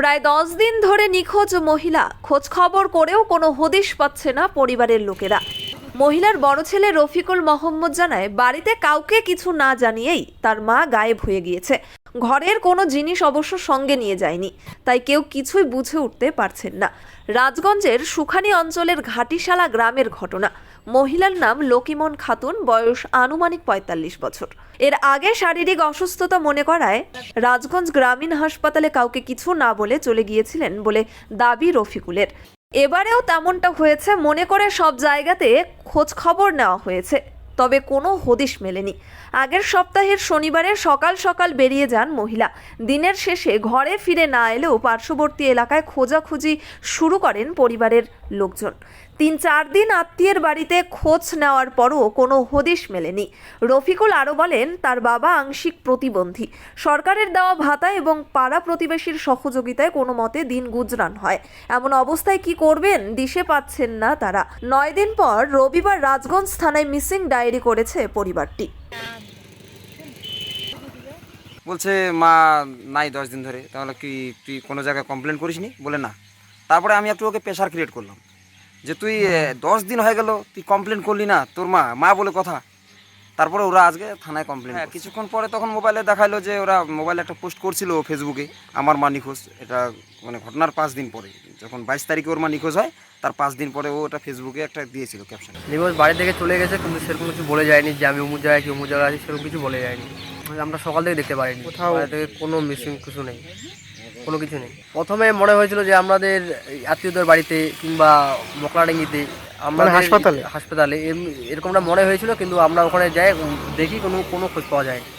প্রায় দশ দিন ধরে নিখোঁজ মহিলা। খোঁজ খবর করেও কোনো হদিশ পাচ্ছে না পরিবারের লোকেরা। মহিলার বড় ছেলে রফিকুল মোহাম্মদ জানায়, বাড়িতে কাউকে কিছু না জানিয়েই তার মা গায়েব হয়ে গিয়েছে। ঘরের কোনো জিনিস অবশ্য সঙ্গে নিয়ে যায়নি, তাই কেউ কিছুই বুঝে উঠতে পারছেন না। রাজগঞ্জের সুখানি অঞ্চলের ঘাটিশালা গ্রামের ঘটনা। মহিলার নাম লকিমন খাতুন, বয়স আনুমানিক পঁয়তাল্লিশ বছর। এর আগে শারীরিক অসুস্থতা মনে করায় রাজগঞ্জ গ্রামীণ হাসপাতালে কাউকে কিছু না বলে চলে গিয়েছিলেন বলে দাবি রফিকুলের। এবারেও তেমনটা হয়েছে, মনে করে সব জায়গাতে খোঁজ খবর নেওয়া হয়েছে। তবে কোনো হদিশ মেলেনি। আগের সপ্তাহের শনিবারে সকাল সকাল বেরিয়ে যান মহিলা। দিনের শেষে ঘরে ফিরে না এলেও পার্শ্ববর্তী এলাকায় খোঁজাখুঁজি শুরু করেন পরিবারের লোকজন। তিন চার দিন আত্মীয়ের বাড়িতে খোঁজ নেওয়ার পরও কোনো হদিশ মেলেনি। রফিকুল আরও বলেন, তার বাবা আংশিক প্রতিবন্ধী। সরকারের দেওয়া ভাতা এবং পাড়া প্রতিবেশীর সহযোগিতায় কোনো মতে দিন গুজরান হয়। এমন অবস্থায় কি করবেন, দিশে পাচ্ছেন না তারা। নয় দিন পর রবিবার রাজগঞ্জ থানায় মিসিং ডায়েরি করেছে পরিবারটি। বলছে, মা, নাই দশ দিন ধরে। তাহলে কি তুই কোনো জায়গায় কমপ্লেন করিসনি? বলে, না। তারপরে আমি একটু ওকে প্রেশার ক্রিয়েট করলাম। যে তুই দশ দিন হয়ে গেল তুই কমপ্লেন করলি না তোর মা মা বলে কথা। তারপরে ওরা আজকে থানায় কমপ্লেন হ্যাঁ কিছুক্ষণ পরে তখন মোবাইলে দেখাল যে ওরা মোবাইলে একটা পোস্ট করছিল ফেসবুকে আমার মা নিখোঁজ। এটা মানে ঘটনার পাঁচ দিন পরে। যখন বাইশ তারিখে ওর মা নিখোঁজ হয় তার পাঁচ দিন পরে ও ওটা ফেসবুকে একটা দিয়েছিল ক্যাপশন নিখোঁজ বাড়ি থেকে চলে গেছে কিন্তু সেরকম কিছু বলে যায়নি যে আমি অমুক জায়গায় কি অমুক জায়গায় আছি সেরকম কিছু বলে যায়নি। মানে আমরা সকাল থেকে দেখতে পারিনি। কোথাও থেকে কোনো মিসিং কিছু নেই। কোনো কিছু নেই। প্রথমে মনে হয়েছিল যে আমাদের এই আত্মীয়দের বাড়িতে কিংবা মকলাডাঙ্গিতে আমরা হাসপাতালে? হাসপাতালে এম- এরকমটা মনে হয়েছিল কিন্তু আমরা ওখানে যাই দেখি কোনো কোনো খোঁজ পাওয়া যায়নি।